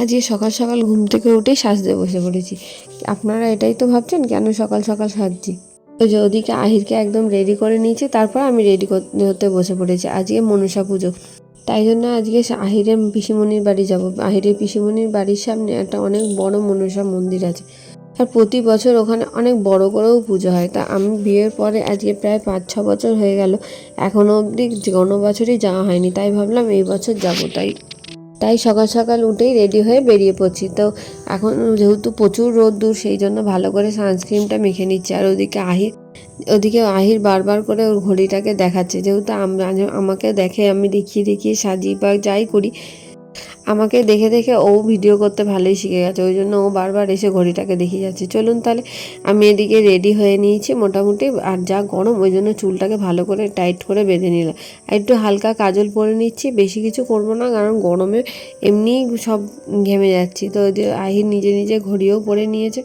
আজকে সকাল সকাল ঘুম থেকে উঠেই সাজতে বসে পড়েছি। আপনারা এটাই তো ভাবছেন, কেন সকাল সকাল সাজছি? তো যে ওদিকে আহিরকে একদম রেডি করে নিয়েছি, তারপর আমি রেডি হতে বসে পড়েছি। আজকে মনসা পুজো। তাই জন্য আজকে আহিরের পিসিমণির বাড়ি যাব। আহিরের পিসিমণির বাড়ির সামনে একটা অনেক বড় মনসা মন্দির আছে। আর প্রতি বছর ওখানে অনেক বড় করেও পুজো হয়। তা আমি বিয়ের পরে আজকে প্রায় পাঁচ, ছ বছর হয়ে গেল। এখনও অবধি কোনো বছরই যাওয়া হয়নি, তাই ভাবলাম এই বছর যাব, তাই তাই সকাল সকাল উঠেই রেডি হয়ে বেরিয়ে পড়ছি। তো এখন যেহেতু প্রচুর রোদ্দুর, সেই জন্য ভালো করে সানস্ক্রিনটা মেখে নিচ্ছে। আর ওদিকে আহির ওদিকে আহির বারবার করে ওর ঘড়িটাকে দেখাচ্ছে। যেহেতু আমাকে দেখে আমি দেখিয়ে দেখিয়ে সাজি বা যাই করি আমাকে দেখে দেখে ও ভিডিও করতে ভালোই শিখে গেছে, ওই জন্য ও বারবার এসে ঘড়িটাকে দেখিয়ে যাচ্ছে। চলুন তাহলে, আমি এদিকে রেডি হয়ে নিয়েছি মোটামুটি, আর যা গরম, ওই জন্য চুলটাকে ভালো করে টাইট করে বেঁধে নিলাম। আর একটু হালকা কাজল পরে নিচ্ছি, বেশি কিছু করব না, কারণ গরমে এমনিই সব ঘেমে যাচ্ছি। তো আহির নিজে নিজে ঘড়িও পরে নিয়েছে।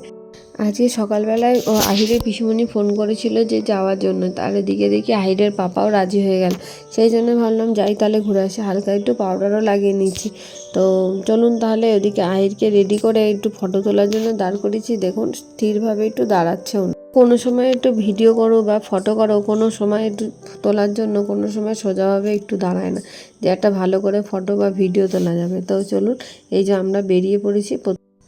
আজকে সকালবেলায় আহিরের পিসিমণি ফোন করেছিল যে যাওয়ার জন্য। তার এদিকে দেখি আহিরের পাপাও রাজি হয়ে গেল। সেই জন্য ভাবলাম যাই তাহলে ঘুরে আসি। হালকা একটু পাউডারও লাগিয়ে নিচ্ছি। তো চলুন তাহলে ওদিকে আহিরকে রেডি করে একটু ফটো তোলার জন্য দাঁড় করেছি দেখুন, স্থিরভাবে একটু দাঁড়াচ্ছে উনি। কোনো সময় একটু ভিডিও করো বা ফটো করো, কোনো সময় একটু তোলার জন্য, কোনো সময় সোজাভাবে একটু দাঁড়ায় না। যে একটা ভালো করে ফটো বা ভিডিও তোলা যাবে। তো চলুন, এই যে আমরা বেরিয়ে পড়েছি।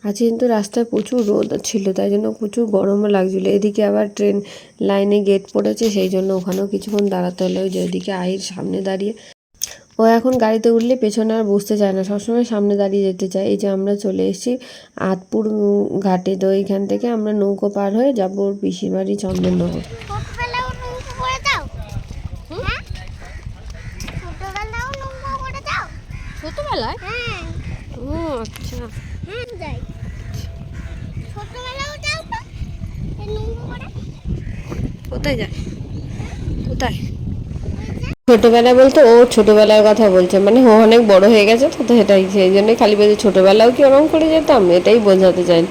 প্রথ- আজ কিন্তু রাস্তায় প্রচুর রোদ ছিল তাই জন্য প্রচুর গরমও লাগছিল। এদিকে আবার ট্রেন লাইনে গেট পড়েছে সেই জন্য ওখানেও কিছুক্ষণ দাঁড়াতে হলো। ওই যে ওদিকে আহির সামনে দাঁড়িয়ে। ও এখন গাড়িতে উঠলে পেছনে আর বসতে চায় না সবসময় সামনে দাঁড়িয়ে যেতে চায়। এই যে আমরা চলে এসেছি আতপুর ঘাটে তো এইখান থেকে আমরা নৌকো পার হয়ে যাব ওর পিসির বাড়ি চন্দননগর। ছোটবেলাও নৌকো করে দাও হ্যাঁ? ছোটবেলাও নৌকো করে দাও ছোটবেলায়? হ্যাঁ। ও আচ্ছা। যাই। ছোটবেলাও যাও কোথায় যায়? কোথায়? ছোটবেলা বলতে ও ছোটবেলার কথা বলছে। মানে ও অনেক বড় হয়ে গেছে তো তো সেটাই। সেই জন্য খালি বলছে ছোটবেলাও কি ওরকম করে যেতাম? এটাই বোঝাতে চাই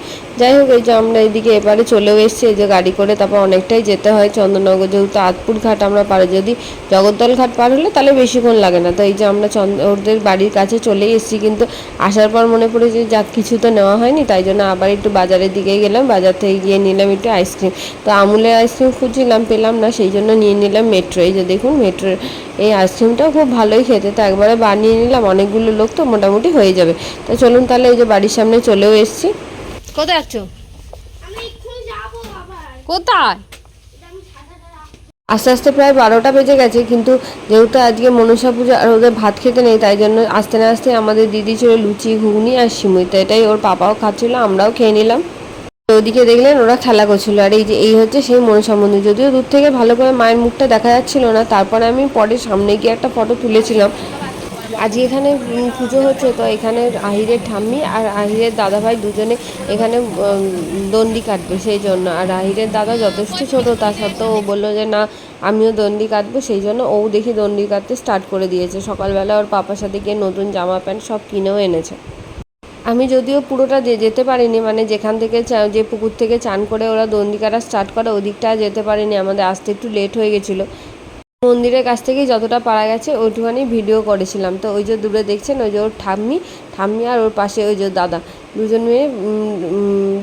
যাই হোক, এই যে আমরা এদিকে এবারে চলেও এসেছি, এই যে গাড়ি করে তারপর অনেকটাই যেতে হয় চন্দননগর, যেহেতু আতপুর ঘাট আমরা পারে যদি জগদ্দল ঘাট পার হলে তাহলে বেশিক্ষণ লাগে না। তো এই যে আমরা চন্দ, ওদের বাড়ির কাছে চলেই এসেছি, কিন্তু আসার পর মনে পড়েছে যা কিছু তো নেওয়া হয়নি, তাই জন্য আবার একটু বাজারের দিকে গেলাম, বাজার থেকে গিয়ে নিলাম একটু আইসক্রিম। তো আমুলের আইসক্রিম খুঁজছিলাম, পেলাম না, সেই জন্য নিয়ে নিলাম মেট্রো। এই যে দেখুন মেট্রোর এই আইসক্রিমটাও খুব ভালোই খেতে, তো একবারে বানিয়ে নিলাম, অনেকগুলো লোক তো মোটামুটি হয়ে যাবে। তো চলুন তাহলে এই যে বাড়ির সামনে চলেও এসেছি। কোথায় যাচ্ছ? কোথায়? আস্তে আস্তে প্রায় বারোটা বেজে গেছে কিন্তু যেহেতু আজকে মনসা পুজো আর ওদের ভাত খেতে নেই তাই জন্য আস্তে না আস্তে আমাদের দিদি ছিল লুচি ঘুগনি আর সিমুই তো এটাই ওর পাপাও খাচ্ছিল আমরাও খেয়ে নিলাম। তো ওদিকে দেখলেন ওরা খেলা করছিল আর এই যে এই হচ্ছে সেই মনসা মন্দির। যদিও দূর থেকে ভালো করে মায়ের মুখটা দেখা যাচ্ছিল না তারপরে আমি পরে সামনে গিয়ে একটা ফটো তুলেছিলাম। আজকে এখানে পুজো হচ্ছে, তো এখানে আহিরের ঠাম্মি আর আহিরের দাদাভাই দুজনে এখানে দণ্ডি কাটবে সেই জন্য। আর আহিরের দাদা যথেষ্ট ছোট, তা সত্ত্বেও ও বলল যে, না, আমিও দণ্ডি কাটবো। সেই জন্য ও দেখি দণ্ডি কাটতে স্টার্ট করে দিয়েছে। সকালবেলা ওর পাপার সাথে গিয়ে নতুন জামা প্যান্ট সব কিনেও এনেছে। আমি যদিও পুরোটা যেতে পারিনি মানে যেখান থেকে যে পুকুর থেকে চান করে ওরা দণ্ডি কাটা স্টার্ট করে, ওদিকটা যেতে পারিনি। আমাদের আসতে একটু লেট হয়ে গেছিল। মন্দিরের কাছ থেকে যতটা পারা গেছে, ওইটুখানি ভিডিও করেছিলাম। তো ওই যে দূরে দেখছেন, ওই যে ওর ঠাম্মি ঠাম্মি আর ওর পাশে ওই যে দাদা। দুজন মেয়ে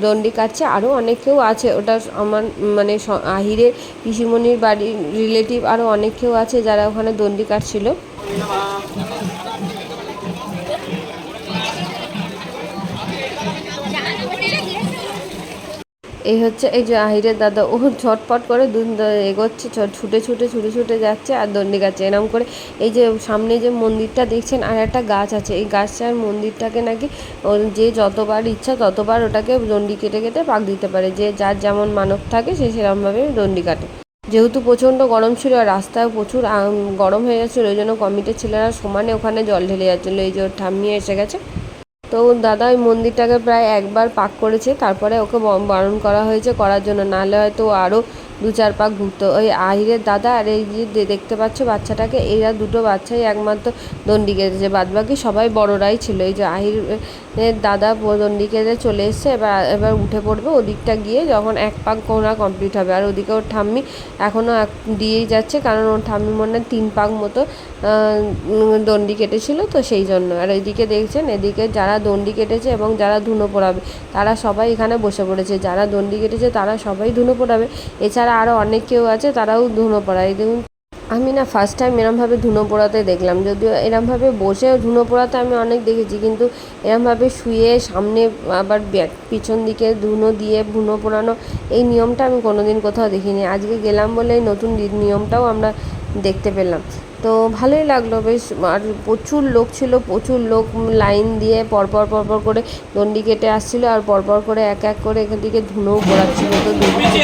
দণ্ডি কাটছে। আরও অনেক কেউ আছে, ওটা আমার মানে আহিরে পিসিমণির বাড়ির রিলেটিভ আরও অনেক কেউ আছে যারা ওখানে দণ্ডি কাটছিল। এই হচ্ছে এই যে আহিরের দাদা ও ঝটপট করে এগোচ্ছে ছুটে ছুটে ছুটে ছুটে যাচ্ছে আর দণ্ডি গাছে এরম করে এই যে সামনে যে মন্দিরটা দেখছেন, আর একটা গাছ আছে। এই গাছটার মন্দিরটাকে নাকি যে যতবার ইচ্ছা ততবার ওটাকে দণ্ডি কেটে কেটে পাক দিতে পারে। যে যার যেমন মানব থাকে, সে সেরকমভাবে দণ্ডি কাটে। যেহেতু প্রচণ্ড গরম ছিল, আর রাস্তায় প্রচুর গরম হয়ে যাচ্ছিল, ওই জন্য কমিটির ছেলেরা সমানে ওখানে জল ঢেলে যাচ্ছিল। এই যে ওর ঠাম্মি এসে গেছে। তো দাদা ওই মন্দিরটাকে প্রায় একবার পাক করেছে, তারপরে ওকে বারণ করা হয়েছে করার জন্য। নাহলে হয়তো আরও দু চার পাক ঘুরতো। ওই আহিরের দাদা আর এই যে দেখতে পাচ্ছ বাচ্চাটাকে, এরা দুটো বাচ্চাই একমাত্র দণ্ডি কেটেছে বাদ বাকি সবাই বড়রাই ছিল। এই যে আহিরের দাদা দণ্ডি কেটে চলে এসছে, এবার এবার উঠে পড়বে ওদিকটা গিয়ে যখন এক পাক কোনা কমপ্লিট হবে। আর ওদিকে ওর ঠাম্মি এখনও এক দিয়েই যাচ্ছে, কারণ ওর ঠাম্মি মনে হয় তিন পাক মতো দণ্ডি কেটেছিল, তো সেই জন্য। আর এদিকে দেখছেন, এদিকে যারা দণ্ডি কেটেছে এবং যারা ধুনো পোড়াবে, তারা সবাই এখানে বসে পড়েছে। যারা দণ্ডি কেটেছে, তারা সবাই ধুনো পোড়াবে। এছাড়া আরও অনেক কেউ আছে, তারাও ধুনো পোড়ায়। দেখুন, আমি না ফার্স্ট টাইম এরমভাবে ধুনো পোড়াতে দেখলাম। যদিও এরমভাবে বসে ধুনো পোড়াতে আমি অনেক দেখেছি, কিন্তু এরমভাবে শুয়ে সামনে আবার ব্যাক পিছন দিকে ধুনো দিয়ে ধুনো পোড়ানো, এই নিয়মটা আমি কোনোদিন কোথাও দেখিনি। আজকে গেলাম বলে এই নতুন নিয়মটাও আমরা দেখতে পেলাম। তো ভালোই লাগল, বেশ, আর প্রচুর লোক ছিল, প্রচুর লোক লাইন দিয়ে পরপর পরপর করে দণ্ডি কেটে আসছিল আর পরপর করে এক এক করে এখান থেকে ধুনোও পোড়াচ্ছিল। তো দণ্ডি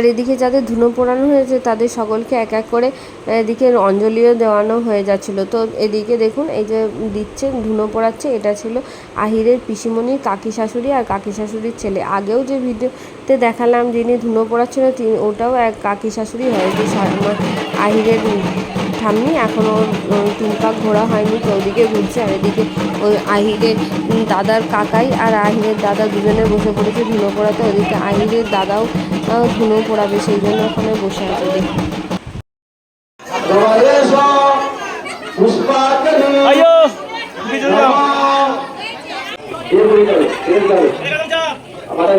আর এদিকে যাদের ধুনো পোড়ানো হয়েছে, তাদের সকলকে এক এক করে এদিকে অঞ্জলিও দেওয়ানো হয়ে যাচ্ছিল। তো এদিকে দেখুন, এই যে দিচ্ছে, ধুনো পোড়াচ্ছে, এটা ছিল আহিরের পিসিমণির কাকি শাশুড়ি আর কাকি শাশুড়ির ছেলে। আগেও যে ভিডিওতে দেখালাম যিনি ধুনো পোড়াচ্ছিল তিনি ওটাও এক কাকি শাশুড়ি হয়েছে যে আহিরের ঠাম্মি এখনও তিন পাক ঘোরা হয়নি তো ওদিকে ঘুরছে আর এদিকে ওই আহিরের দাদার কাকাই আর আহিরের দাদা দুজনে বসে পড়েছে ধুনো পোড়াতে ওদিকে আহিরের দাদাও ধুনো পোড়াবে সেই জন্য ওখানে বসে আছে আয়ো যাও যাবে আমাদের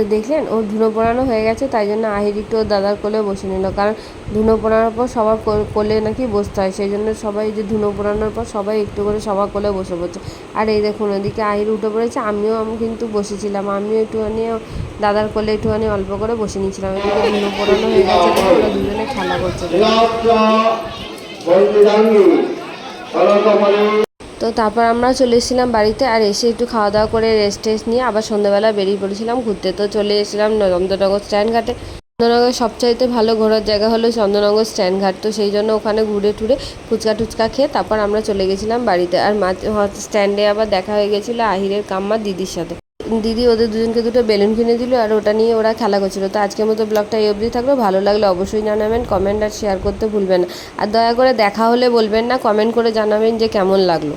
যে দেখলেন ওর ধুনো পোড়ানো হয়ে গেছে, তাই জন্য আহির একটু ওর দাদার কোলে বসে নিল। কারণ ধুনো পোড়ানোর পর সবার কোল- নাকি বসতে হয়, সেই জন্য সবাই যে ধুনো পোড়ানোর পর সবাই একটু করে সবার কোলে বসে পড়ছে। আর এই দেখুন, ওদিকে আহির উঠে পড়েছে, আমিও আমি কিন্তু বসেছিলাম, আমিও একটুখানি দাদার কোলে একটুখানি অল্প করে বসে নিয়েছিলাম। এদিকে ধুনো পোড়ানো হয়ে গেছে দুজনে খেলা করছে। তো তারপর আমরা চলে এসেছিলাম বাড়িতে আর এসে একটু খাওয়া দাওয়া করে রেস্ট টেস্ট নিয়ে আবার সন্ধ্যাবেলা বেরিয়ে পড়েছিলাম ঘুরতে। তো চলে এসেছিলাম চন্দ্রনগর স্ট্যান্ড ঘাটে। চন্দ্রনগর সবচাইতে ভালো ঘোরার জায়গা হলো চন্দ্রনগর স্ট্যান্ড ঘাট। তো সেই জন্য ওখানে ঘুরে টুরে ফুচকা টুচকা খেয়ে তারপর আমরা চলে গেছিলাম বাড়িতে। আর স্ট্যান্ডে আবার দেখা হয়ে গেছিল আহিরের কাম্মা দিদির সাথে। দিদি ওদের দুজনকে দুটো বেলুন কিনে দিল আর ওটা নিয়ে ওরা খেলা করছিল। তো আজকের মতো ব্লগটা এই অবধি থাকল। ভালো লাগলে অবশ্যই জানাবেন কমেন্ট আর শেয়ার করতে ভুলবেন না। আর দয়া করে দেখা হলে বলবেন না কমেন্ট করে জানাবেন যে কেমন লাগল।